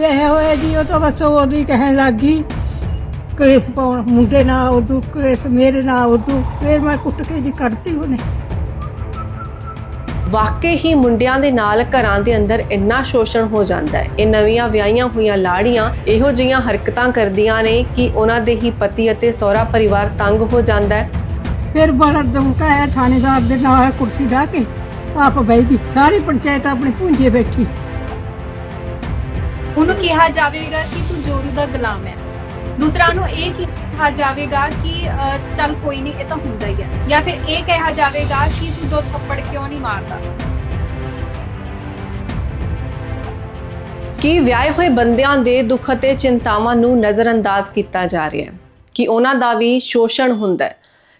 ਪਿਆ ਹੋਇਆ ਜੀ ਉਹ ਤਾਂ ਬਸ ਉਹਦੀ ਕਹਿਣ ਲੱਗ ਕਲੇਸ਼ ਪਾਉਣ ਮੁੰਡੇ ਨਾਲ ਉਦੋਂ ਕਲੇਸ਼ ਮੇਰੇ ਨਾਲ ਉਦੋਂ ਫਿਰ ਮੈਂ ਕੁੱਟ ਕੇ ਜੀ ਕੱਢਤੀ ਉਹਨੇ। ਵਾਕਈ ਹੀ ਮੁੰਡਿਆਂ ਦੇ ਨਾਲ ਘਰਾਂ ਦੇ ਅੰਦਰ ਇੰਨਾ ਸ਼ੋਸ਼ਣ ਹੋ ਜਾਂਦਾ ਹੈ। ਇਹ ਨਵੀਆਂ ਵਿਆਹੀਆਂ ਹੋਈਆਂ ਲਾੜੀਆਂ ਇਹੋ ਜਿਹੀਆਂ ਹਰਕਤਾਂ ਕਰਦੀਆਂ ਨੇ ਕਿ ਉਹਨਾਂ ਦੇ ਹੀ ਪਤੀ ਅਤੇ ਸਹੁਰਾ ਪਰਿਵਾਰ ਤੰਗ ਹੋ ਜਾਂਦਾ ਹੈ। ਫਿਰ ਬੜਾ ਦਮਕਾਇਆ ਥਾਣੇਦਾਰ ਦੇ ਨਾਲ ਕੁਰਸੀ ਢਾ ਕੇ ਆਪ ਗਈ ਸਾਰੀ ਪੰਚਾਇਤ ਆਪਣੀ ਪੁੰਜੇ ਬੈਠੀ। ਉਹਨੂੰ ਕਿਹਾ ਜਾਵੇਗਾ ਕਿ ਤੂੰ ਜੋਰੂ ਦਾ ਗੁਲਾਮ ਹੈ। ਦੂਸਰਾ ਨੂੰ ਇਹ ਕਿਹਾ ਜਾਵੇਗਾ ਕਿ ਅਹ, ਚੱਲ ਕੋਈ ਨਹੀਂ ਇਹ ਤਾਂ ਹੁੰਦਾ ਹੀ ਹੈ। ਜਾਂ ਫਿਰ ਇਹ ਕਿਹਾ ਜਾਵੇਗਾ ਕਿ ਤੂੰ ਦੋ ਥੱਪੜ ਕਿਉਂ ਨਹੀਂ ਮਾਰਦਾ? ਕਿ ਵਿਆਹੇ ਹੋਏ ਬੰਦਿਆਂ ਦੇ ਦੁੱਖ ਅਤੇ ਚਿੰਤਾਵਾਂ ਨੂੰ ਨਜ਼ਰਅੰਦਾਜ਼ ਕੀਤਾ ਜਾ ਰਿਹਾ ਹੈ। ਕਿ ਉਹਨਾਂ ਦਾ ਵੀ ਸ਼ੋਸ਼ਣ ਹੁੰਦਾ ਹੈ।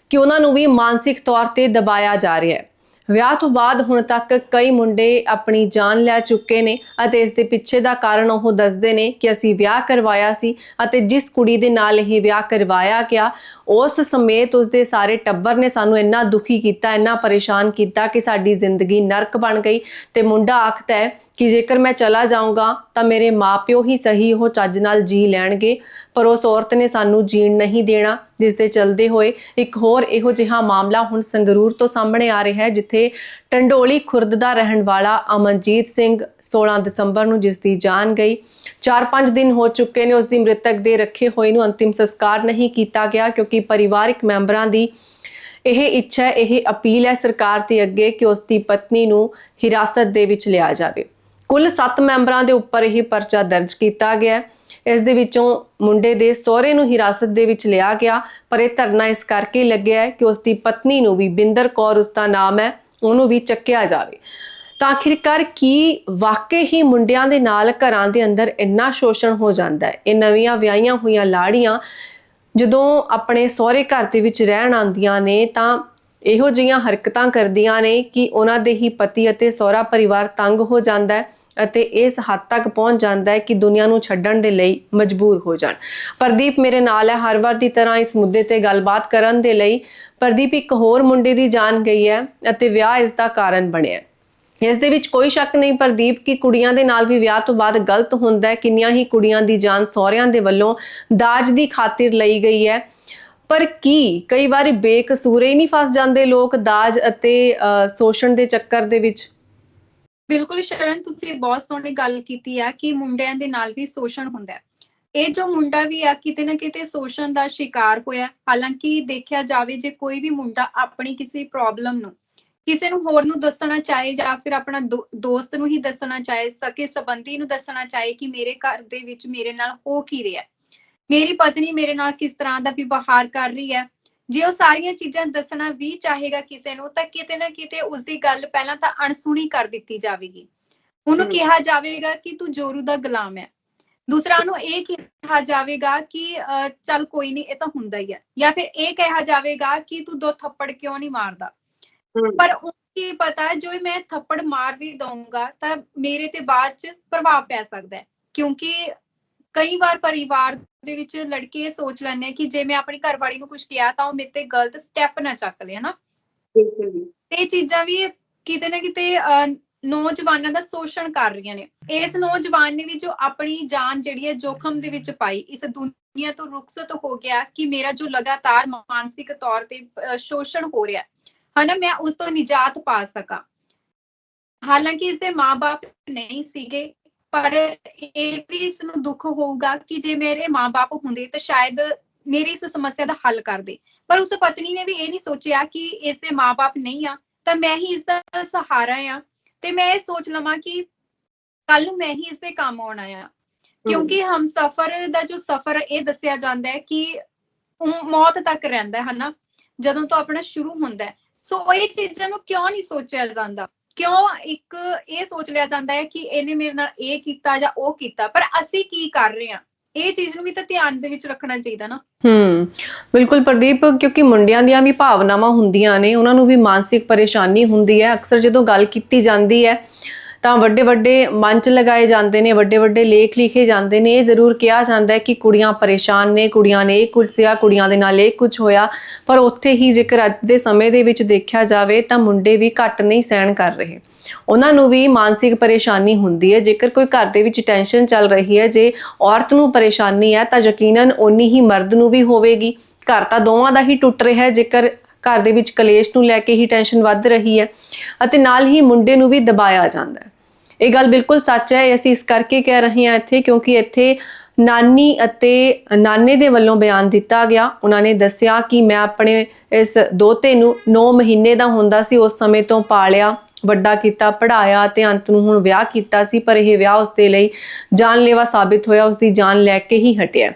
ਕਿ ਉਹਨਾਂ ਨੂੰ ਵੀ ਮਾਨਸਿਕ ਤੌਰ ਤੇ ਦਬਾਇਆ ਜਾ ਰਿਹਾ ਹੈ। ਵਿਆਹ ਤੋਂ ਬਾਅਦ ਹੁਣ ਤੱਕ ਕਈ ਮੁੰਡੇ ਆਪਣੀ ਜਾਨ ਲੈ ਚੁੱਕੇ ਨੇ ਅਤੇ ਇਸ ਦੇ ਪਿੱਛੇ ਦਾ ਕਾਰਨ ਉਹ ਦੱਸਦੇ ਨੇ ਕਿ ਅਸੀਂ ਵਿਆਹ ਕਰਵਾਇਆ ਸੀ ਅਤੇ ਜਿਸ ਕੁੜੀ ਦੇ ਨਾਲ ਇਹ ਵਿਆਹ ਕਰਵਾਇਆ ਗਿਆ, ਉਸ ਸਮੇਤ ਉਸਦੇ ਸਾਰੇ ਟੱਬਰ ਨੇ ਸਾਨੂੰ ਇੰਨਾ ਦੁਖੀ ਕੀਤਾ, ਇੰਨਾ ਪਰੇਸ਼ਾਨ ਕੀਤਾ ਕਿ ਸਾਡੀ ਜ਼ਿੰਦਗੀ ਨਰਕ ਬਣ ਗਈ ਤੇ ਮੁੰਡਾ ਆਖਦਾ ਹੈ ਕਿ ਜੇਕਰ ਮੈਂ ਚਲਾ ਜਾਊਂਗਾ ਤਾਂ ਮੇਰੇ ਮਾਪਿਓ ਹੀ ਸਹੀ ਉਹ ਚੱਜ ਨਾਲ ਜੀ ਲੈਣਗੇ, ਪਰ ਉਸ ਔਰਤ ਨੇ ਸਾਨੂੰ ਜੀਣ ਨਹੀਂ ਦੇਣਾ। ਜਿਸ ਦੇ ਚਲਦੇ ਹੋਏ ਇੱਕ ਹੋਰ ਇਹੋ ਜਿਹਾ ਮਾਮਲਾ ਹੁਣ ਸੰਗਰੂਰ ਤੋਂ ਸਾਹਮਣੇ ਆ ਰਿਹਾ ਹੈ, ਜਿੱਥੇ ਟੰਡੋਲੀ ਖੁਰਦ ਦਾ ਰਹਿਣ ਵਾਲਾ ਅਮਨਜੀਤ ਸਿੰਘ 16 ਦਸੰਬਰ ਨੂੰ ਜਿਸ ਦੀ ਜਾਨ ਗਈ। 4-5 ਦਿਨ ਹੋ ਚੁੱਕੇ ਨੇ ਉਸ ਦੀ ਮ੍ਰਿਤਕ ਦੇ ਰੱਖੇ ਹੋਏ ਨੂੰ ਅੰਤਿਮ ਸੰਸਕਾਰ ਨਹੀਂ ਕੀਤਾ ਗਿਆ, ਕਿਉਂਕਿ ਪਰਿਵਾਰਕ ਮੈਂਬਰਾਂ ਦੀ ਇਹ ਇੱਛਾ, ਇਹ ਅਪੀਲ ਹੈ ਸਰਕਾਰ ਦੇ ਅੱਗੇ ਕਿ ਉਸ ਦੀ ਪਤਨੀ ਨੂੰ ਹਿਰਾਸਤ ਦੇ ਵਿੱਚ ਲਿਆ ਜਾਵੇ। ਕੁੱਲ 7 ਮੈਂਬਰਾਂ ਦੇ ਉੱਪਰ ਇਹ ਪਰਚਾ ਦਰਜ ਕੀਤਾ ਗਿਆ ਹੈ। ਇਸ ਦੇ ਵਿੱਚੋਂ ਮੁੰਡੇ ਦੇ ਸਹੁਰੇ ਨੂੰ ਹਿਰਾਸਤ ਦੇ ਵਿੱਚ ਲਿਆ ਗਿਆ, ਪਰ ਇਹ ਧਰਨਾ ਇਸ ਕਰਕੇ ਲੱਗਿਆ ਕਿ ਉਸ ਦੀ ਪਤਨੀ ਨੂੰ ਵੀ ਬਿੰਦਰ ਕੌਰ ਉਸ ਦਾ ਨਾਮ ਹੈ, ਉਹਨੂੰ ਵੀ ਚੱਕਿਆ ਜਾਵੇ। ਤਾਂ ਆਖਿਰਕਾਰ ਕੀ ਵਾਕਈ ਹੀ ਮੁੰਡਿਆਂ ਦੇ ਨਾਲ ਘਰਾਂ ਦੇ ਅੰਦਰ ਇੰਨਾ ਸ਼ੋਸ਼ਣ ਹੋ ਜਾਂਦਾ ਹੈ? ਇਹ ਨਵੀਆਂ ਵਿਆਹੀਆਂ ਹੋਈਆਂ ਲਾੜੀਆਂ ਜਦੋਂ ਆਪਣੇ ਸਹੁਰੇ ਘਰ ਦੇ ਵਿੱਚ ਰਹਿਣ ਆਉਂਦੀਆਂ ਨੇ ਤਾਂ ਇਹੋ ਜਿਹੀਆਂ ਹਰਕਤਾਂ ਕਰਦੀਆਂ ਨੇ ਕਿ ਉਹਨਾਂ ਦੇ ਹੀ ਪਤੀ ਅਤੇ ਸਹੁਰਾ ਪਰਿਵਾਰ ਤੰਗ ਹੋ ਜਾਂਦਾ ਹੈ। ਅਤੇ ਇਸ ਹੱਦ ਤੱਕ ਪਹੁੰਚ ਜਾਂਦਾ ਹੈ ਕਿ ਦੁਨੀਆ ਨੂੰ ਛੱਡਣ ਦੇ ਲਈ ਮਜਬੂਰ ਹੋ ਜਾਣ। ਪ੍ਰਦੀਪ ਮੇਰੇ ਨਾਲ ਹੈ ਹਰ ਵਾਰ ਦੀ ਤਰ੍ਹਾਂ ਇਸ ਮੁੱਦੇ ਤੇ ਗੱਲਬਾਤ ਕਰਨ ਦੇ ਲਈ। ਪ੍ਰਦੀਪ ਇੱਕ ਹੋਰ ਮੁੰਡੇ ਦੀ ਜਾਨ ਗਈ ਹੈ ਅਤੇ ਵਿਆਹ ਇਸ ਦਾ ਕਾਰਨ ਬਣਿਆ ਇਸ ਦੇ ਵਿੱਚ ਕੋਈ ਸ਼ੱਕ ਨਹੀਂ ਪ੍ਰਦੀਪ ਕਿ ਕੁੜੀਆਂ ਦੇ ਨਾਲ ਵੀ ਵਿਆਹ ਤੋਂ ਬਾਅਦ ਗਲਤ ਹੁੰਦਾ ਹੈ। ਕਿੰਨੀਆਂ ਹੀ ਕੁੜੀਆਂ ਦੀ ਜਾਨ ਸਹੁਰਿਆਂ ਦੇ ਵੱਲੋਂ ਦਾਜ ਦੀ ਖਾਤਰ ਲਈ ਗਈ ਹੈ। ਪਰ ਕੀ? ਕਈ ਵਾਰੀ ਬੇਕਸੂਰੇ ਹੀ ਨਹੀਂ ਫਸ ਜਾਂਦੇ ਲੋਕ ਦਾਜ ਅਤੇ ਅਹ, ਸ਼ੋਸ਼ਣ ਦੇ ਚੱਕਰ ਦੇ ਵਿੱਚ। ਬਿਲਕੁਲ ਸ਼ਰਨ, ਤੁਸੀਂ ਬਹੁਤ ਸੋਹਣੀ ਗੱਲ ਕੀਤੀ ਆ ਕਿ ਮੁੰਡਿਆਂ ਦੇ ਨਾਲ ਵੀ ਸ਼ੋਸ਼ਣ ਹੁੰਦਾ ਹੈ। ਇਹ ਜੋ ਮੁੰਡਾ ਵੀ ਆ, ਕਿਤੇ ਨਾ ਕਿਤੇ ਸ਼ੋਸ਼ਣ ਦਾ ਸ਼ਿਕਾਰ ਹੋਇਆ ਹਾਲਾਂਕਿ ਦੇਖਿਆ ਜਾਵੇ, ਜੇ ਕੋਈ ਵੀ ਮੁੰਡਾ ਆਪਣੀ ਕਿਸੇ ਪ੍ਰੋਬਲਮ ਨੂੰ, ਕਿਸੇ ਨੂੰ ਹੋਰ ਨੂੰ ਦੱਸਣਾ ਚਾਹੇ ਜਾਂ ਫਿਰ ਆਪਣਾ ਦੋ- ਦੋਸਤ ਨੂੰ ਹੀ ਦੱਸਣਾ ਚਾਹੇ, ਸਕੇ ਸੰਬੰਧੀ ਨੂੰ ਦੱਸਣਾ ਚਾਹੇ ਕਿ ਮੇਰੇ ਘਰ ਦੇ ਵਿੱਚ ਮੇਰੇ ਨਾਲ ਹੋ ਕੀ ਰਿਹਾ ਮੇਰੀ ਪਤਨੀ ਮੇਰੇ ਨਾਲ ਕਿਸ ਤਰ੍ਹਾਂ ਦਾ ਵਿਵਹਾਰ ਕਰ ਰਹੀ ਹੈ ਜੇ ਉਹ ਸਾਰੀਆਂ ਚੀਜ਼ਾਂ ਦੱਸਣਾ ਵੀ ਚਾਹੇਗਾ ਕਿਸੇ ਨੂੰ ਤਾਂ ਕਿਤੇ ਨਾ ਕਿਤੇ ਉਸ ਦੀ ਗੱਲ ਪਹਿਲਾਂ ਤਾਂ ਅਣਸੁਣੀ ਕਰ ਦਿੱਤੀ ਜਾਵੇਗੀ। ਉਹਨੂੰ। ਕਿਹਾ ਜਾਵੇਗਾ ਕਿ ਤੂੰ ਜੋਰੂ ਦਾ ਗੁਲਾਮ ਹੈ। ਦੂਸਰਾ ਨੂੰ ਇਹ ਕਿਹਾ ਜਾਵੇਗਾ ਕਿ ਚੱਲ ਕੋਈ ਨਹੀਂ ਇਹ ਤਾਂ ਹੁੰਦਾ ਹੀ ਹੈ। ਜਾਂ ਫਿਰ ਇਹ ਕਿਹਾ ਜਾਵੇਗਾ ਕਿ ਤੂੰ ਦੋ ਥੱਪੜ ਕਿਉਂ ਨਹੀਂ ਮਾਰਦਾ? ਪਰ ਉਹ ਕੀ ਪਤਾ ਹੈ, ਜੋ ਮੈਂ ਥੱਪੜ ਮਾਰ ਵੀ ਦਊਂਗਾ ਤਾਂ ਮੇਰੇ ਤੇ ਬਾਅਦ ਚ ਪ੍ਰਭਾਵ ਪੈ ਸਕਦਾ ਹੈ। ਕਿਉਂਕਿ ਕਈ ਵਾਰ ਪਰਿਵਾਰ ਦੇ ਵਿੱਚ ਲੜਕੇ ਇਹ ਸੋਚ ਲੈਂਦੇ ਆ ਕਿ ਜੇ ਮੈਂ ਆਪਣੀ ਘਰਵਾਲੀ ਨੂੰ ਕੁਝ ਕਿਹਾ ਤਾਂ ਉਹ ਮੇਰੇ ਤੇ ਗਲਤ ਸਟੈਪ ਨਾ ਚੱਕ ਲੇ ਹਨਾ? ਤੇ ਇਹ ਚੀਜ਼ਾਂ ਵੀ ਕਿਤੇ ਨਾ ਕਿਤੇ ਨੌਜਵਾਨਾਂ ਦਾ ਸ਼ੋਸ਼ਣ ਕਰ ਰਹੀਆਂ ਨੇ। ਇਸ ਨੌਜਵਾਨ ਨੇ ਵੀ ਜੋ ਆਪਣੀ ਜਾਨ ਜਿਹੜੀ ਹੈ ਜੋਖਮ ਦੇ ਵਿੱਚ ਪਾਈ ਇਸ ਦੁਨੀਆ ਤੋਂ ਰੁਖਸਤ ਹੋ ਗਿਆ ਕਿ ਮੇਰਾ ਜੋ ਲਗਾਤਾਰ ਮਾਨਸਿਕ ਤੌਰ ਤੇ ਸ਼ੋਸ਼ਣ ਹੋ ਰਿਹਾ ਹਨਾ ਮੈਂ ਉਸ ਤੋਂ ਨਿਜਾਤ ਪਾ ਸਕਾਂ। ਹਾਲਾਂਕਿ ਇਸ ਦੇ ਮਾਪੇ ਨਹੀਂ ਸੀਗੇ ਪਰ ਇਹ ਵੀ ਇਸ ਨੂੰ ਦੁੱਖ ਹੋਊਗਾ ਕਿ ਜੇ ਮੇਰੇ ਮਾਪੇ ਹੁੰਦੇ ਤਾਂ ਸ਼ਾਇਦ ਮੇਰੀ ਇਸ ਸਮੱਸਿਆ ਦਾ ਹੱਲ ਕਰਦੇ। ਪਰ ਉਸ ਪਤਨੀ ਨੇ ਵੀ ਇਹ ਨਹੀਂ ਸੋਚਿਆ ਕਿ ਇਸ ਦੇ ਮਾਪੇ ਨਹੀਂ ਆ ਤਾਂ ਮੈਂ ਹੀ ਇਸ ਦਾ ਸਹਾਰਾ ਆ। ਤੇ ਮੈਂ ਇਹ ਸੋਚ ਲਵਾਂ ਕਿ ਕੱਲ ਨੂੰ ਮੈਂ ਹੀ ਇਸ ਦੇ ਕੰਮ ਆਉਣਾ ਆ ਕਿਉਂਕਿ ਹਮ ਸਫਰ ਦਾ ਜੋ ਸਫਰ ਇਹ ਦੱਸਿਆ ਜਾਂਦਾ ਹੈ ਕਿ ਮੌਤ ਤੱਕ ਰਹਿੰਦਾ ਹੈ ਹਨਾ? ਜਦੋਂ ਤੋਂ ਆਪਣਾ ਸ਼ੁਰੂ ਹੁੰਦਾ ਹੈ। ਸੋ ਇਹ ਚੀਜ਼ਾਂ ਨੂੰ ਕਿਉਂ ਨਹੀਂ ਸੋਚਿਆ ਜਾਂਦਾ? ਕਿਉਂ ਇੱਕ ਇਹ ਸੋਚ ਲਿਆ ਜਾਂਦਾ ਹੈ ਕਿ ਇਹਨੇ ਮੇਰੇ ਨਾਲ ਇਹ ਕੀਤਾ ਜਾਂ ਉਹ ਕੀਤਾ, ਪਰ ਅਸੀਂ ਕੀ ਕਰ ਰਹੇ ਹਾਂ? ਇਹ ਚੀਜ਼ ਨੂੰ ਵੀ ਤਾਂ ਧਿਆਨ ਦੇ ਵਿੱਚ ਰੱਖਣਾ ਚਾਹੀਦਾ ਨਾ। ਹੂੰ, ਬਿਲਕੁਲ ਪ੍ਰਦੀਪ, ਕਿਉਂਕਿ ਮੁੰਡਿਆਂ ਦੀਆਂ ਵੀ ਭਾਵਨਾਵਾਂ ਹੁੰਦੀਆਂ ਨੇ, ਉਹਨਾਂ ਨੂੰ ਵੀ ਮਾਨਸਿਕ ਪਰੇਸ਼ਾਨੀ ਹੁੰਦੀ ਹੈ। ਅਕਸਰ ਜਦੋਂ ਗੱਲ ਕੀਤੀ ਜਾਂਦੀ ਹੈ ਤਾਂ ਵੱਡੇ ਵੱਡੇ ਮੰਚ ਲਗਾਏ ਜਾਂਦੇ ਨੇ, ਵੱਡੇ ਵੱਡੇ ਲੇਖ ਲਿਖੇ ਜਾਂਦੇ ਨੇ। ਇਹ ਜ਼ਰੂਰ ਕਿਹਾ ਜਾਂਦਾ ਹੈ ਕਿ ਕੁੜੀਆਂ ਪਰੇਸ਼ਾਨ ਨੇ, ਕੁੜੀਆਂ ਨੇ ਇਹ ਕੁਝ ਸਿਆ, ਕੁੜੀਆਂ ਦੇ ਨਾਲ ਇਹ ਕੁਝ ਹੋਇਆ। ਪਰ ਉੱਥੇ ਹੀ ਜੇਕਰ ਅੱਜ ਦੇ ਸਮੇਂ ਦੇ ਵਿੱਚ ਦੇਖਿਆ ਜਾਵੇ ਤਾਂ ਮੁੰਡੇ ਵੀ ਘੱਟ ਨਹੀਂ ਸਹਿਣ ਕਰ ਰਹੇ। ਉਹਨਾਂ ਨੂੰ ਵੀ ਮਾਨਸਿਕ ਪਰੇਸ਼ਾਨੀ ਹੁੰਦੀ ਹੈ। ਜੇਕਰ ਕੋਈ ਘਰ ਦੇ ਵਿੱਚ ਟੈਨਸ਼ਨ ਚੱਲ ਰਹੀ ਹੈ, ਜੇ ਔਰਤ ਨੂੰ ਪਰੇਸ਼ਾਨੀ ਹੈ ਤਾਂ ਯਕੀਨਨ ਓਨੀ ਹੀ ਮਰਦ ਨੂੰ ਵੀ ਹੋਵੇਗੀ। ਘਰ ਤਾਂ ਦੋਵਾਂ ਦਾ ਹੀ ਟੁੱਟ ਰਿਹਾ ਹੈ, ਜੇਕਰ ਘਰ ਦੇ ਵਿੱਚ ਕਲੇਸ਼ ਨੂੰ ਲੈ ਕੇ ਹੀ ਟੈਨਸ਼ਨ ਵੱਧ ਰਹੀ ਹੈ ਅਤੇ ਨਾਲ ਹੀ ਮੁੰਡੇ ਨੂੰ ਵੀ ਦਬਾਇਆ ਜਾਂਦਾ ਹੈ। ਇਹ ਗੱਲ ਬਿਲਕੁਲ ਸੱਚ ਹੈ, ਇਹ ਅਸੀਂ ਇਸ ਕਰਕੇ ਕਹਿ ਰਹੇ ਹਾਂ ਇੱਥੇ ਕਿਉਂਕਿ ਇੱਥੇ ਨਾਨੀ ਅਤੇ ਨਾਨੇ ਦੇ ਵੱਲੋਂ ਬਿਆਨ ਦਿੱਤਾ ਗਿਆ। ਉਹਨਾਂ ਨੇ ਦੱਸਿਆ ਕਿ ਮੈਂ ਆਪਣੇ ਇਸ ਦੋਤੇ ਨੂੰ 9 ਮਹੀਨੇ ਦਾ ਹੁੰਦਾ ਸੀ, ਉਸ ਸਮੇਂ ਤੋਂ ਪਾਲਿਆ, ਵੱਡਾ ਕੀਤਾ ਪੜਾਇਆ ਤੇ ਅੰਤ ਨੂੰ ਹੁਣ ਵਿਆਹ ਕੀਤਾ ਸੀ, ਪਰ ਇਹ ਵਿਆਹ ਉਸਦੇ ਲਈ ਜਾਨਲੇਵਾ ਸਾਬਿਤ ਹੋਇਆ ਉਸਦੀ ਜਾਨ ਲੈ ਕੇ ਹੀ ਹਟਿਆ।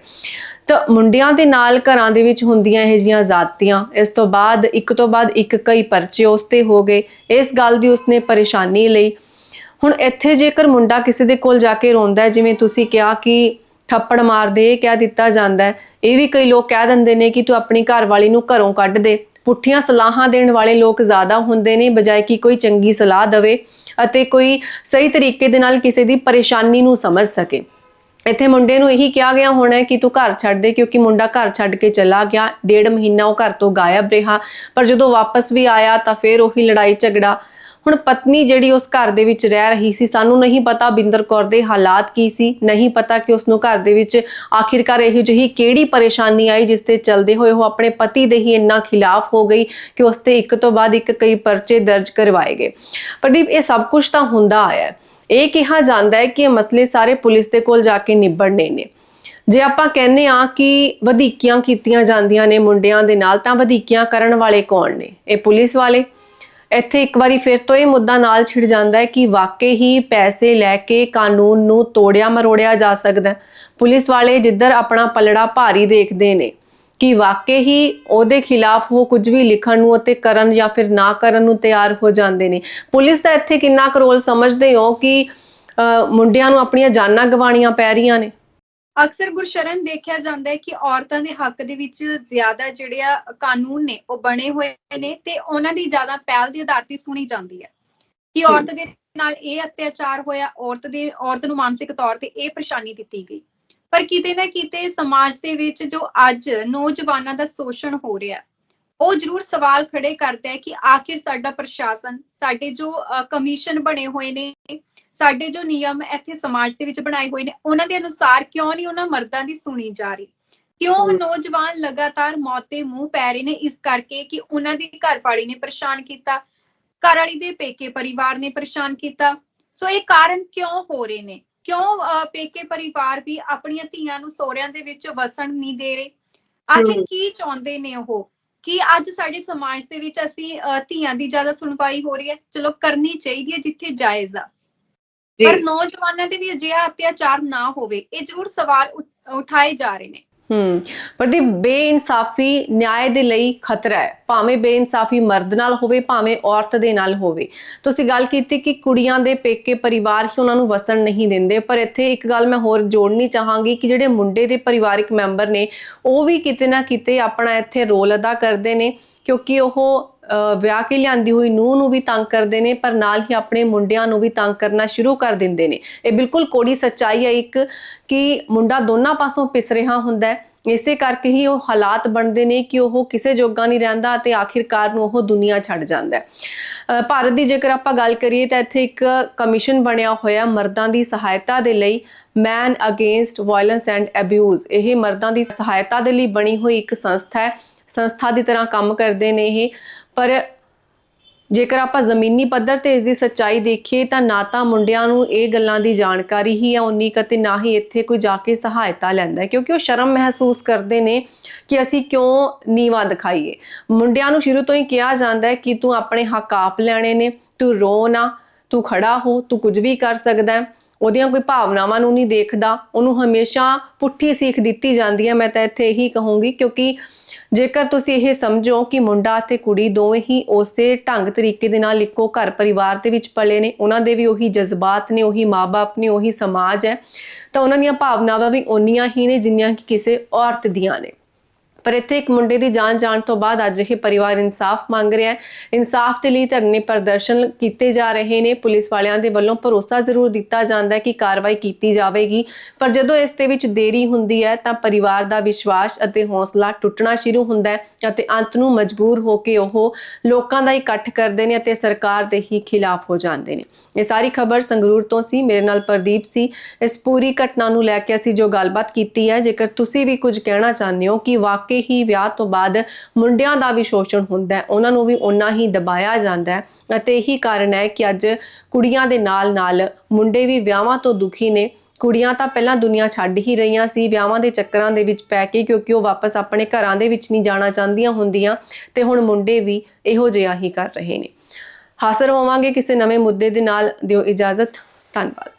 ਤਾਂ ਮੁੰਡਿਆਂ ਦੇ ਨਾਲ ਘਰਾਂ ਦੇ ਵਿੱਚ ਹੁੰਦੀਆਂ ਇਹ ਜੀਆਂ ਜ਼ਾਤੀਆਂ, ਇਸ ਤੋਂ ਬਾਅਦ, ਇੱਕ ਤੋਂ ਬਾਅਦ ਇੱਕ ਕਈ ਪਰਚੇ ਉਸ ਤੇ ਹੋ ਗਏ। ਇਸ ਗੱਲ ਦੀ ਉਸਨੇ ਪਰੇਸ਼ਾਨੀ ਲਈ ਹੁਣ ਇੱਥੇ ਜੇਕਰ ਮੁੰਡਾ ਕਿਸੇ ਦੇ ਕੋਲ ਜਾ ਕੇ ਰੋਂਦਾ ਹੈ, ਜਿਵੇਂ ਤੁਸੀਂ ਕਿਹਾ ਕਿ ਥੱਪੜ ਮਾਰਦੇ, ਇਹ ਕਹਿ ਦਿੱਤਾ ਜਾਂਦਾ ਹੈ, ਇਹ ਵੀ ਕਈ ਲੋਕ ਕਹਿ ਦਿੰਦੇ ਨੇ ਕਿ ਤੂੰ ਆਪਣੀ ਘਰ ਵਾਲੀ ਨੂੰ ਘਰੋਂ ਕੱਢ ਦੇ। ਪੁੱਠੀਆਂ ਸਲਾਹਾਂ ਦੇਣ ਵਾਲੇ ਲੋਕ ਜ਼ਿਆਦਾ ਹੁੰਦੇ ਨੇ, ਬਜਾਏ ਕਿ ਕੋਈ ਚੰਗੀ ਸਲਾਹ ਦੇਵੇ ਅਤੇ ਕੋਈ ਸਹੀ ਤਰੀਕੇ ਦੇ ਨਾਲ ਕਿਸੇ ਦੀ ਪਰੇਸ਼ਾਨੀ ਨੂੰ ਸਮਝ ਸਕੇ। ਇੱਥੇ ਮੁੰਡੇ ਨੂੰ ਇਹੀ ਕਿਹਾ ਗਿਆ ਹੋਣਾ ਕਿ ਤੂੰ ਘਰ ਛੱਡ ਦੇ, ਕਿਉਂਕਿ ਮੁੰਡਾ ਘਰ ਛੱਡ ਕੇ ਚਲਾ ਗਿਆ, ਡੇਢ ਮਹੀਨਾ ਉਹ ਘਰ ਤੋਂ ਗਾਇਬ ਰਿਹਾ। ਪਰ ਜਦੋਂ ਵਾਪਸ ਵੀ ਆਇਆ ਤਾਂ ਫਿਰ ਉਹੀ ਲੜਾਈ ਝਗੜਾ ਹੁਣ ਪਤਨੀ ਜਿਹੜੀ ਉਸ ਘਰ ਦੇ ਵਿੱਚ ਰਹਿ ਰਹੀ ਸੀ, ਸਾਨੂੰ ਨਹੀਂ ਪਤਾ ਬਿੰਦਰ ਕੌਰ ਦੇ ਹਾਲਾਤ ਕੀ ਸੀ, ਨਹੀਂ ਪਤਾ ਕਿ ਉਸ ਨੂੰ ਘਰ ਦੇ ਵਿੱਚ ਆਖਿਰਕਾਰ ਇਹੋ ਜਿਹੀ ਕਿਹੜੀ ਪਰੇਸ਼ਾਨੀ ਆਈ ਜਿਸ ਤੇ ਚੱਲਦੇ ਹੋਏ ਉਹ ਆਪਣੇ ਪਤੀ ਦੇ ਹੀ ਇੰਨਾ ਖਿਲਾਫ ਹੋ ਗਈ ਕਿ ਉਸ ਤੇ ਇੱਕ ਤੋਂ ਬਾਅਦ ਇੱਕ ਕਈ ਪਰਚੇ ਦਰਜ ਕਰਵਾਏ ਗਏ। ਪ੍ਰਦੀਪ, ਇਹ ਸਭ ਕੁਝ ਤਾਂ ਹੁੰਦਾ ਆਇਆ ਹੈ। ਇਹ ਕਿਹਾ ਜਾਂਦਾ ਹੈ ਕਿ ਇਹ ਮਸਲੇ ਸਾਰੇ ਪੁਲਿਸ ਦੇ ਕੋਲ ਜਾ ਕੇ ਨਿਬੜਨੇ ਨੇ। ਜੇ ਆਪਾਂ ਕਹਿੰਨੇ ਆ ਕਿ ਵਧੀਕੀਆਂ ਕੀਤੀਆਂ ਜਾਂਦੀਆਂ ਨੇ ਮੁੰਡਿਆਂ ਦੇ ਨਾਲ, ਤਾਂ ਵਧੀਕੀਆਂ ਕਰਨ ਵਾਲੇ ਕੌਣ ਨੇ? ਇਹ ਪੁਲਿਸ ਵਾਲੇ ਇੱਥੇ ਇੱਕ ਵਾਰੀ ਫਿਰ ਤੋਂ ਇਹ ਮੁੱਦਾ ਨਾਲ ਛਿੜ ਜਾਂਦਾ ਹੈ ਕਿ ਵਾਕਈ ਹੀ ਪੈਸੇ ਲੈ ਕੇ ਕਾਨੂੰਨ ਨੂੰ ਤੋੜਿਆ ਮਰੋੜਿਆ ਜਾ ਸਕਦਾ ਹੈ। ਪੁਲਿਸ ਵਾਲੇ ਜਿੱਧਰ ਆਪਣਾ ਪਲੜਾ ਭਾਰੀ ਦੇਖਦੇ ਨੇ ਕਿ ਵਾਕਈ ਹੀ ਉਹਦੇ ਖਿਲਾਫ ਉਹ ਕੁਝ ਵੀ ਲਿਖਣ ਨੂੰ ਅਤੇ ਕਰਨ ਜਾਂ ਫਿਰ ਨਾ ਕਰਨ ਨੂੰ ਤਿਆਰ ਹੋ ਜਾਂਦੇ ਨੇ। ਪੁਲਿਸ ਦਾ ਇੱਥੇ ਕਿੰਨਾ ਕੁ ਰੋਲ ਸਮਝਦੇ ਹੋ ਕਿ ਅਹ, ਮੁੰਡਿਆਂ ਨੂੰ ਆਪਣੀਆਂ ਜਾਨਾਂ ਗਵਾਣੀਆਂ ਪੈ ਰਹੀਆਂ ਨੇ? ਅਕਸਰ ਗੁਰਸ਼ਰਨ ਦੇਖਿਆ ਜਾਂਦਾ ਹੈ ਕਿ ਔਰਤਾਂ ਦੇ ਹੱਕ ਦੇ ਵਿੱਚ ਜ਼ਿਆਦਾ ਜਿਹੜੇ ਆ ਕਾਨੂੰਨ ਨੇ ਉਹ ਬਣੇ ਹੋਏ ਨੇ ਤੇ ਉਹਨਾਂ ਦੀ ਜ਼ਿਆਦਾ ਪਹਿਲ ਦੇ ਆਧਾਰ ਤੇ ਸੁਣੀ ਜਾਂਦੀ ਹੈ ਕਿ। ਔਰਤ ਦੇ ਨਾਲ ਇਹ ਅਤਿਆਚਾਰ ਹੋਇਆ ਔਰਤ ਦੇ ਔਰਤ ਨੂੰ ਮਾਨਸਿਕ ਤੌਰ ਤੇ ਇਹ ਪਰੇਸ਼ਾਨੀ ਦਿੱਤੀ ਗਈ ਪਰ ਕਿਤੇ ਨਾ ਕਿਤੇ ਸਮਾਜ ਦੇ ਵਿੱਚ ਜੋ ਅੱਜ ਨੌਜਵਾਨਾਂ ਦਾ ਸ਼ੋਸ਼ਣ ਹੋ ਰਿਹਾ ਉਹ ਜ਼ਰੂਰ ਸਵਾਲ ਖੜੇ ਕਰਦਾ ਹੈ ਕਿ ਆਖਿਰ ਸਾਡਾ ਪ੍ਰਸ਼ਾਸਨ ਸਾਡੇ ਜੋ ਕਮਿਸ਼ਨ ਬਣੇ ਹੋਏ ਨੇ ਸਾਡੇ ਜੋ ਨਿਯਮ ਇੱਥੇ ਸਮਾਜ ਦੇ ਵਿੱਚ ਬਣਾਏ ਹੋਏ ਨੇ ਉਹਨਾਂ ਦੇ ਅਨੁਸਾਰ ਕਿਉਂ ਨਹੀਂ ਉਹਨਾਂ ਮਰਦਾਂ ਦੀ ਸੁਣੀ ਜਾ ਰਹੀ? ਕਿਉਂ। ਨੌਜਵਾਨ ਲਗਾਤਾਰ ਮੌਤ ਦੇ ਮੂੰਹ ਪੈ ਰਹੇ ਨੇ ਇਸ ਕਰਕੇ ਕਿ ਉਹਨਾਂ ਦੀ ਘਰਵਾਲੀ ਨੇ ਪਰੇਸ਼ਾਨ ਕੀਤਾ ਘਰ ਵਾਲੀ ਦੇ ਪੇਕੇ ਪਰਿਵਾਰ ਨੇ ਪਰੇਸ਼ਾਨ ਕੀਤਾ। ਸੋ ਇਹ ਕਾਰਨ ਕਿਉਂ ਹੋ ਰਹੇ ਨੇ? ਕਿਉਂ ਪੇਕੇ ਪਰਿਵਾਰ ਵੀ ਆਪਣੀਆਂ ਧੀਆਂ ਨੂੰ ਸਹੁਰਿਆਂ ਦੇ ਵਿੱਚ ਵਸਣ ਨਹੀਂ ਦੇ ਰਹੇ? ਆਖਿਰ। ਕੀ ਚਾਹੁੰਦੇ ਨੇ ਉਹ? ਕਿ ਅੱਜ ਸਾਡੇ ਸਮਾਜ ਦੇ ਵਿੱਚ ਅਸੀਂ ਧੀਆਂ ਦੀ ਜ਼ਿਆਦਾ ਸੁਣਵਾਈ ਹੋ ਰਹੀ ਹੈ? ਚਲੋ ਕਰਨੀ ਚਾਹੀਦੀ ਹੈ ਜਿੱਥੇ ਜਾਇਜ਼ ਆ। ਪਰ ਨੌਜਵਾਨਾਂ ਤੇ ਵੀ ਅਜਿਹਾ ਅਤਿਆਚਾਰ ਨਾ ਹੋਵੇ ਇਹ ਜ਼ਰੂਰ ਸਵਾਲ ਉਠ- ਉਠਾਏ ਜਾ ਰਹੇ ਨੇ। ਹੂੰ ਪ੍ਰਦੀਪ ਬੇਇਨਸਾਫੀ ਨਿਆਂ ਦੇ ਲਈ ਖਤਰਾ ਹੈ। ਭਾਵੇਂ ਬੇਇਨਸਾਫੀ ਮਰਦ ਨਾਲ ਹੋਵੇ ਭਾਵੇਂ ਔਰਤ ਦੇ ਨਾਲ ਹੋਵੇ। ਤੁਸੀਂ ਗੱਲ ਕੀਤੀ ਕਿ ਕੁੜੀਆਂ ਦੇ ਪੇਕੇ ਪਰਿਵਾਰ ਹੀ ਉਹਨਾਂ ਨੂੰ ਵਸਣ ਨਹੀਂ ਦਿੰਦੇ ਪਰ ਇੱਥੇ ਇੱਕ ਗੱਲ ਮੈਂ ਹੋਰ ਜੋੜਨੀ ਚਾਹਾਂਗੀ ਕਿ ਜਿਹੜੇ ਮੁੰਡੇ ਦੇ ਪਰਿਵਾਰਕ ਮੈਂਬਰ ਨੇ ਉਹ ਵੀ ਕਿਤੇ ਨਾ ਕਿਤੇ ਆਪਣਾ ਇੱਥੇ ਰੋਲ ਅਦਾ ਕਰਦੇ ਨੇ ਕਿਉਂਕਿ ਉਹ ਵਿਆਹ ਕੇ ਲਿਆਂਦੀ ਹੋਈ ਨੂੰਹ ਨੂੰ ਵੀ ਤੰਗ ਕਰਦੇ ਨੇ, ਪਰ ਨਾਲ ਹੀ ਆਪਣੇ ਮੁੰਡਿਆਂ ਨੂੰ ਵੀ ਤੰਗ ਕਰਨਾ ਸ਼ੁਰੂ ਕਰ ਦਿੰਦੇ ਨੇ। ਇਹ ਬਿਲਕੁਲ ਕੋੜੀ ਸੱਚਾਈ ਹੈ ਇੱਕ, ਕਿ ਮੁੰਡਾ ਦੋਨਾਂ ਪਾਸੋਂ ਪਿਸ ਰਿਹਾ ਹੁੰਦਾ ਹੈ। ਇਸੇ ਕਰਕੇ ਹੀ ਉਹ ਹਾਲਾਤ ਬਣਦੇ ਨੇ ਕਿ ਉਹ ਕਿਸੇ ਜੋਗਾ ਨਹੀਂ ਰਹਿੰਦਾ ਤੇ ਆਖਿਰਕਾਰ ਨੂੰ ਉਹ ਦੁਨੀਆ ਛੱਡ ਜਾਂਦਾ ਹੈ। ਅਹ ਭਾਰਤ ਦੀ ਜੇਕਰ ਆਪਾਂ ਗੱਲ ਕਰੀਏ ਤਾਂ ਇੱਥੇ ਇੱਕ ਕਮਿਸ਼ਨ ਬਣਿਆ ਹੋਇਆ ਮਰਦਾਂ ਦੀ ਸਹਾਇਤਾ ਦੇ ਲਈ man against violence and abuse ਇਹ ਮਰਦਾਂ ਦੀ ਸਹਾਇਤਾ ਦੇ ਲਈ ਬਣੀ ਹੋਈ ਇੱਕ ਸੰਸਥਾ ਹੈ ਸੰਸਥਾ ਦੀ ਤਰ੍ਹਾਂ ਕੰਮ ਕਰਦੇ ਨੇ ਇਹ। ਪਰ ਜੇਕਰ ਆਪਾਂ ਜ਼ਮੀਨੀ ਪੱਧਰ ਤੇ ਇਸ ਦੀ ਸੱਚਾਈ ਦੇਖੀਏ ਤਾਂ ਨਾ ਤਾਂ ਮੁੰਡਿਆਂ ਨੂੰ ਇਹ ਗੱਲਾਂ ਦੀ ਜਾਣਕਾਰੀ ਹੀ ਹੈ ਉਨੀ ਕਤੇ ਨਾ ਹੀ ਇੱਥੇ ਕੋਈ ਜਾ ਕੇ ਸਹਾਇਤਾ ਲੈਂਦਾ ਕਿਉਂਕਿ ਉਹ ਸ਼ਰਮ ਮਹਿਸੂਸ ਕਰਦੇ ਨੇ ਕਿ ਅਸੀਂ ਕਿਉਂ ਨੀਵਾ ਦਿਖਾਈਏ। ਮੁੰਡਿਆਂ ਨੂੰ ਸ਼ੁਰੂ ਤੋਂ ਹੀ ਕਿਹਾ ਜਾਂਦਾ ਹੈ ਕਿ ਤੂੰ ਆਪਣੇ ਹੱਕ ਆਪ ਲੈਣੇ ਨੇ, ਤੂੰ ਰੋ ਨਾ, ਤੂੰ ਖੜਾ ਹੋ, ਤੂੰ ਕੁਝ ਵੀ ਕਰ ਸਕਦਾ ਹੈ। ਉਹਦੀਆਂ ਕੋਈ ਭਾਵਨਾਵਾਂ ਨੂੰ ਨਹੀਂ ਦੇਖਦਾ, ਉਹਨੂੰ ਹਮੇਸ਼ਾ ਪੁੱਠੀ ਸੀਖ ਦਿੱਤੀ ਜਾਂਦੀ ਹੈ। ਮੈਂ ਤਾਂ ਇੱਥੇ ਇਹੀ ਕਹੂੰਗੀ ਕਿਉਂਕਿ ਜੇਕਰ ਤੁਸੀਂ ਇਹ ਸਮਝੋ ਕਿ ਮੁੰਡਾ ਤੇ ਕੁੜੀ ਦੋਵੇਂ ਹੀ ਉਸੇ ਢੰਗ ਤਰੀਕੇ ਦੇ ਨਾਲ ਇੱਕੋ ਘਰ ਪਰਿਵਾਰ ਦੇ ਵਿੱਚ ਪਲੇ ਨੇ, ਉਹਨਾਂ ਦੇ ਵੀ ਉਹੀ ਜਜ਼ਬਾਤ ਨੇ, ਉਹੀ ਮਾਪੇ ਨੇ, ਉਹੀ ਸਮਾਜ ਹੈ, ਤਾਂ ਉਹਨਾਂ ਦੀਆਂ ਭਾਵਨਾਵਾਂ ਵੀ ਓਨੀਆਂ ਹੀ ਨੇ ਜਿੰਨੀਆਂ ਕਿ ਕਿਸੇ ਔਰਤ ਦੀਆਂ ਨੇ। ਪਰ ਇੱਥੇ ਇੱਕ ਮੁੰਡੇ ਦੀ ਜਾਨ ਜਾਣ ਤੋਂ ਬਾਅਦ ਅੱਜ ਇਹ ਪਰਿਵਾਰ ਇਨਸਾਫ ਮੰਗ ਰਿਹਾ ਹੈ। ਇਨਸਾਫ ਦੇ ਲਈ ਧਰਨੇ ਪ੍ਰਦਰਸ਼ਨ ਕੀਤੇ ਜਾ ਰਹੇ ਨੇ। ਪੁਲਿਸ ਵਾਲਿਆਂ ਦੇ ਵੱਲੋਂ ਭਰੋਸਾ ਜ਼ਰੂਰ ਦਿੱਤਾ ਜਾਂਦਾ ਹੈ ਕਿ ਕਾਰਵਾਈ ਕੀਤੀ ਜਾਵੇਗੀ। ਪਰ ਜਦੋਂ ਇਸ ਦੇ ਵਿੱਚ ਦੇਰੀ ਹੁੰਦੀ ਹੈ, ਤਾਂ ਪਰਿਵਾਰ ਦਾ ਵਿਸ਼ਵਾਸ ਅਤੇ ਹੌਸਲਾ ਟੁੱਟਣਾ ਸ਼ੁਰੂ ਹੁੰਦਾ ਹੈ ਅਤੇ ਅੰਤ ਨੂੰ ਮਜਬੂਰ ਹੋ ਕੇ ਉਹ ਲੋਕਾਂ ਦਾ ਇਕੱਠ ਕਰਦੇ ਨੇ ਅਤੇ ਸਰਕਾਰ ਦੇ ਹੀ ਖਿਲਾਫ ਹੋ ਜਾਂਦੇ ਨੇ। ਇਹ ਸਾਰੀ ਖਬਰ ਸੰਗਰੂਰ ਤੋਂ ਸੀ। ਮੇਰੇ ਨਾਲ ਪ੍ਰਦੀਪ ਸੀ। ਇਸ ਪੂਰੀ ਘਟਨਾ ਨੂੰ ਲੈ ਕੇ ਅਸੀਂ ਜੋ ਗੱਲਬਾਤ ਕੀਤੀ ਹੈ, ਜੇਕਰ ਤੁਸੀਂ ਵੀ ਕੁਝ ਕਹਿਣਾ ਚਾਹੁੰਦੇ ਹੋ ਕਿ ਵਾਕਈ ਹੀ ਵਿਆਹ ਤੋਂ ਬਾਅਦ ਮੁੰਡਿਆਂ ਦਾ ਵੀ ਸ਼ੋਸ਼ਣ ਹੁੰਦਾ ਹੈ। ਉਹਨਾਂ ਨੂੰ ਵੀ ਓਨਾ ਹੀ ਦਬਾਇਆ ਜਾਂਦਾ ਹੈ ਅਤੇ ਇਹੀ ਕਾਰਨ ਹੈ ਕਿ ਅੱਜ ਕੁੜੀਆਂ ਦੇ ਨਾਲ-ਨਾਲ ਮੁੰਡੇ ਵੀ ਵਿਆਹਾਂ ਤੋਂ ਦੁਖੀ ਨੇ। ਕੁੜੀਆਂ ਤਾਂ ਪਹਿਲਾਂ ਦੁਨੀਆ ਛੱਡ ਹੀ ਰਹੀਆਂ ਸੀ। ਵਿਆਹਾਂ ਦੇ ਚੱਕਰਾਂ ਦੇ ਵਿੱਚ ਪੈ ਕੇ ਕਿਉਂਕਿ ਉਹ ਵਾਪਸ ਆਪਣੇ ਘਰਾਂ ਦੇ ਵਿੱਚ ਨਹੀਂ ਜਾਣਾ ਚਾਹੁੰਦੀਆਂ ਹੁੰਦੀਆਂ ਤੇ ਹੁਣ ਮੁੰਡੇ ਵੀ ਇਹੋ ਜਿਹਾ ਹੀ ਕਰ ਰਹੇ ਨੇ। ਹਾਜ਼ਰ ਹੋਵਾਂਗੇ ਕਿਸੇ ਨਵੇਂ ਮੁੱਦੇ ਦੇ ਨਾਲ। ਦਿਓ ਇਜਾਜ਼ਤ। ਧੰਨਵਾਦ।